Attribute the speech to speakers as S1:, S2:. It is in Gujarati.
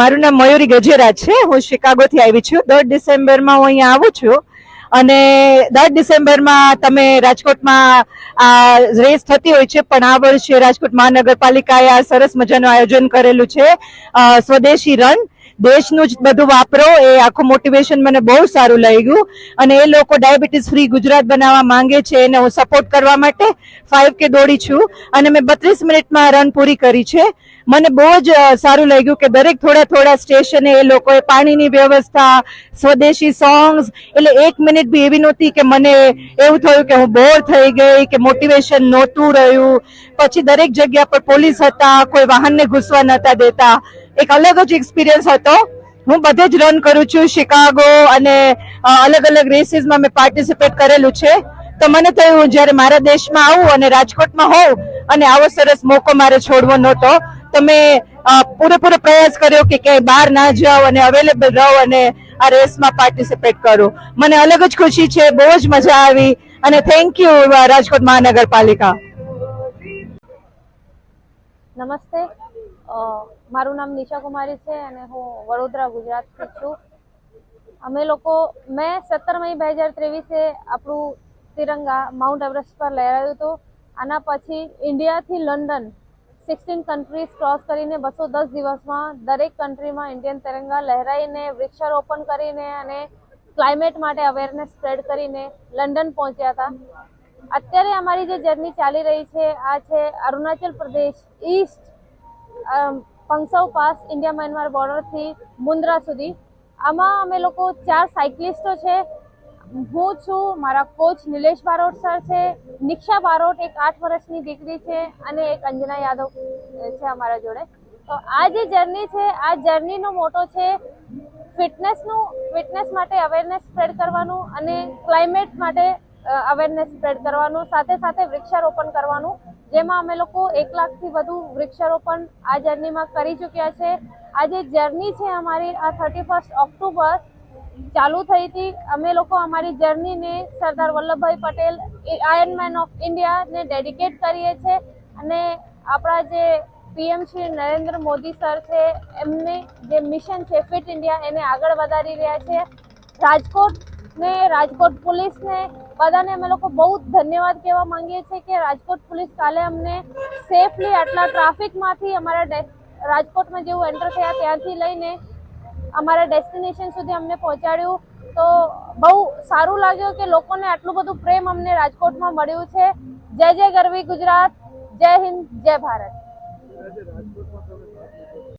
S1: મારું નામ મયુરી ગજેરા છે. હું શિકાગોથી આવી છું. દોઢ ડિસેમ્બરમાં હું અહીંયા આવું છું. અને દસ ડિસેમ્બરમાં તમે રાજકોટમાં આ રેસ થતી હોય છે, પણ આ વર્ષે રાજકોટ મહાનગરપાલિકાએ આ સરસ મજાનું આયોજન કરેલું છે. સ્વદેશી રન. દેશનું જ બધું વાપરો, એ આખું મોટિવેશન મને બહુ સારું લાગ્યું. અને એ લોકો ડાયાબિટીસ ફ્રી ગુજરાત બનાવવા માંગે છે, એને હું સપોર્ટ કરવા માટે ફાઇવ કે દોડી છું. અને મેં બત્રીસ મિનિટમાં રન પૂરી કરી છે. મને બહુ જ સારું લાગ્યું કે દરેક થોડા થોડા સ્ટેશને એ લોકોએ પાણીની વ્યવસ્થા, સ્વદેશી સોંગ્સ એટલે એક મિનિટ બી એવી નહોતી કે મને એવું થયું કે હું બોર થઈ ગઈ, કે મોટિવેશન નહોતું રહ્યું. પછી દરેક જગ્યા પર પોલીસ હતા, કોઈ વાહનને ઘૂસવા નહોતા દેતા. એક અલગ જ એક્સપિરિયન્સ હતો. હું બધે જ રન કરું છું શિકાગો અને અલગ અલગ રેસીસમાં મેં પાર્ટિસિપેટ કરેલું છે. તો મને થયું જ્યારે મારા દેશમાં આવું અને રાજકોટમાં હોઉં અને આવો સરસ મોકો મારે છોડવો નહોતો, તો મેં પૂરેપૂરો પ્રયાસ કર્યો કે ક્યાંય બહાર ના જાઉં અને અવેલેબલ રહું અને આ રેસમાં પાર્ટિસિપેટ કરું. મને અલગ જ ખુશી છે, બહુ જ મજા આવી અને થેન્ક યુ રાજકોટ મહાનગરપાલિકા.
S2: નમસ્તે. મારું નામ નિશા કુમારી છે અને હું વડોદરા ગુજરાતથી છું. અમે લોકો, મેં સત્તર મઈ બે હજાર ત્રેવીસે આપણું તિરંગા માઉન્ટ એવરેસ્ટ પર લહેરાયું હતું. આના પછી ઇન્ડિયાથી લંડન સિક્સટીન કન્ટ્રીઝ ક્રોસ કરીને બસો દસ દિવસમાં દરેક કન્ટ્રીમાં ઇન્ડિયન તિરંગા લહેરાઈને, વૃક્ષારોપણ કરીને અને ક્લાઇમેટ માટે અવેરનેસ સ્પ્રેડ કરીને લંડન પહોંચ્યા હતા. અત્યારે અમારી જે જર્ની ચાલી રહી છે, આ છે Arunachal Pradesh east Pangsau pass India Myanmar બોર્ડરથી Mundra સુધી. આમાં અમે લોકો ચાર સાયકલિસ્ટો છે. હું છું, મારા કોચ નિલેશ બારોટ સર છે, નિક્ષા બારોટ એક આઠ વર્ષની દીકરી છે અને એક અંજના યાદવ છે અમારા જોડે. તો આ જે જર્ની છે, આ જર્નીનો મોટો છે ફિટનેસનું ફિટનેસ માટે અવેરનેસ સ્પ્રેડ કરવાનું અને ક્લાઇમેટ માટે અવેરનેસ સ્પ્રેડ કરવાનું, સાથે સાથે વૃક્ષારોપણ કરવાનું, જેમાં અમે લોકો એક લાખથી વધુ વૃક્ષારોપણ આ જર્નીમાં કરી ચૂક્યા છે. આ જે જર્ની છે અમારી, આ થર્ટી ફર્સ્ટ ઓક્ટોબર ચાલુ થઈ હતી. અમે લોકો અમારી જર્નીને Sardar Vallabhbhai Patel iron man of ઇન્ડિયાને dedicate કરીએ છીએ. અને આપણા જે પીએમ શ્રી નરેન્દ્ર મોદી સર છે, એમને જે મિશન છે ફિટ ઇન્ડિયા એને આગળ વધારી રહ્યા છે. રાજકોટને, રાજકોટ પોલીસને બધાને અમે લોકો બહુ ધન્યવાદ કહેવા માંગીએ છીએ કે રાજકોટ પોલીસ કાલે અમને સેફલી આટલા ટ્રાફિકમાંથી અમારા રાજકોટમાં જેવું એન્ટર થયા ત્યાંથી લઈને અમારા ડેસ્ટિનેશન સુધી અમને પહોંચાડ્યું. તો બહુ સારું લાગ્યું કે લોકોને આટલું બધું પ્રેમ અમને રાજકોટમાં મળ્યું છે. જય જય ગરવી ગુજરાત. જય હિન્દ, જય ભારત.